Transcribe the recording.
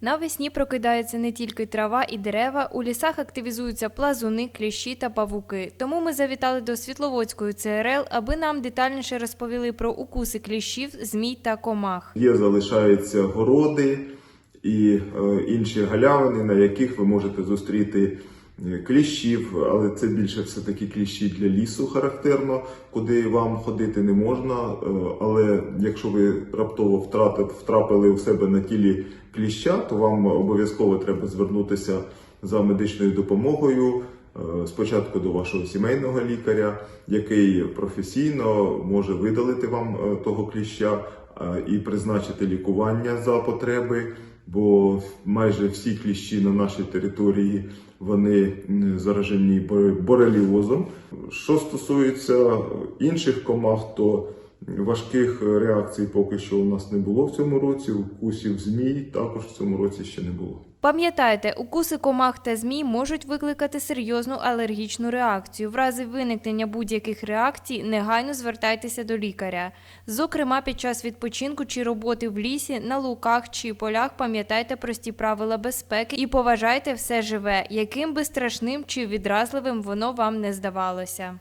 Навесні прокидається не тільки трава і дерева, у лісах активізуються плазуни, кліщі та павуки. Тому ми завітали до Світловодської ЦРЛ, аби нам детальніше розповіли про укуси кліщів, змій та комах. Є, залишаються городи і е, інші галявини, на яких ви можете зустріти кліщів, але це більше все-таки кліщі для лісу характерно, куди вам ходити не можна. Е, Але якщо ви раптово втрапили у себе на тілі кліща, то вам обов'язково треба звернутися за медичною допомогою. Е, Спочатку до вашого сімейного лікаря, який професійно може видалити вам е, того кліща е, і призначити лікування за потреби, бо майже всі кліщі на нашій території вони заражені бо- бореліозом. Що стосується інших комах, то важких реакцій поки що у нас не було в цьому році. Укусів змій також в цьому році ще не було. Пам'ятайте, укуси комах та змій можуть викликати серйозну алергічну реакцію. В разі виникнення будь-яких реакцій негайно звертайтеся до лікаря. Зокрема, під час відпочинку чи роботи в лісі, на луках чи полях пам'ятайте прості правила безпеки і поважайте все живе, яким би страшним чи відразливим воно вам не здавалося.